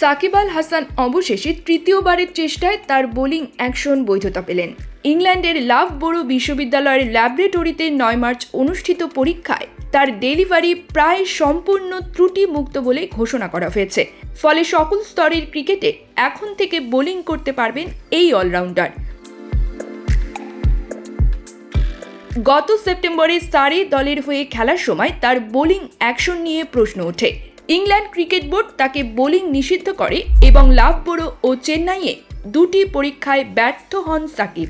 সাকিব আল হাসান অবশেষে তৃতীয়বারের চেষ্টায় তার বোলিং অ্যাকশন বৈধতা পেলেন। ইংল্যান্ডের লাভ বড়ো বিশ্ববিদ্যালয়ের ল্যাবরেটরিতে নয় মার্চ অনুষ্ঠিত পরীক্ষায় তার ডেলিভারি প্রায় সম্পূর্ণ ত্রুটিমুক্ত বলে ঘোষণা করা হয়েছে। ফলে সকল স্তরের ক্রিকেটে এখন থেকে বোলিং করতে পারবেন এই অলরাউন্ডার। গত সেপ্টেম্বরে সারে দলের হয়ে খেলার সময় তার বোলিং অ্যাকশন নিয়ে প্রশ্ন ওঠে। ইংল্যান্ড ক্রিকেট বোর্ড তাকে বোলিং নিষিদ্ধ করে এবং লাভবড়ো ও চেন্নাইয়ে দুটি পরীক্ষায় ব্যর্থ হন সাকিব।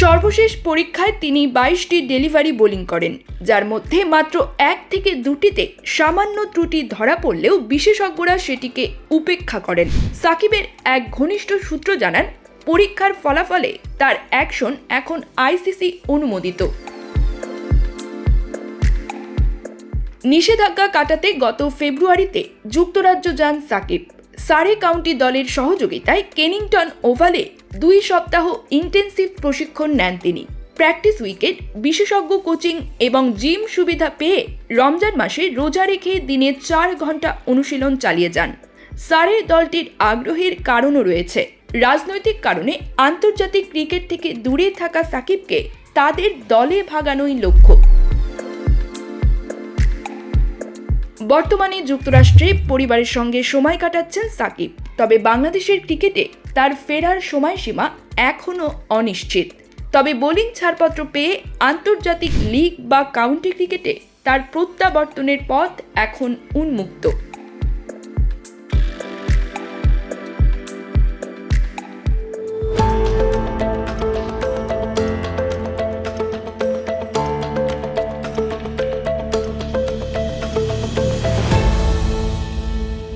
সর্বশেষ পরীক্ষায় তিনি বাইশটি ডেলিভারি বোলিং করেন, যার মধ্যে মাত্র এক থেকে দুটিতে সামান্য ত্রুটি ধরা পড়লেও বিশেষজ্ঞরা সেটিকে উপেক্ষা করেন। সাকিবের এক ঘনিষ্ঠ সূত্র জানান, পরীক্ষার ফলাফলে তার অ্যাকশন এখন আইসিসি অনুমোদিত। নিষেধাজ্ঞা কাটাতে গত ফেব্রুয়ারিতে যুক্তরাজ্য যান সাকিব। সারে কাউন্টি দলের সহযোগিতায় কেনিংটন ওভালে দুই সপ্তাহ ইন্টেন্সিভ প্রশিক্ষণ নেন তিনি। প্র্যাকটিস উইকেট, বিশেষজ্ঞ কোচিং এবং জিম সুবিধা পেয়ে রমজান মাসে রোজা রেখে দিনে চার ঘণ্টা অনুশীলন চালিয়ে যান। সারে দলটির আগ্রহের কারণও রয়েছে। রাজনৈতিক কারণে আন্তর্জাতিক ক্রিকেট থেকে দূরে থাকা সাকিবকে তাদের দলে ভাগানোই লক্ষ্য। বর্তমানে যুক্তরাষ্ট্রে পরিবারের সঙ্গে সময় কাটাচ্ছেন সাকিব। তবে বাংলাদেশের ক্রিকেটে তার ফেরার সময়সীমা এখনও অনিশ্চিত। তবে বোলিং ছাড়পত্র পেয়ে আন্তর্জাতিক লিগ বা কাউন্টি ক্রিকেটে তার প্রত্যাবর্তনের পথ এখন উন্মুক্ত।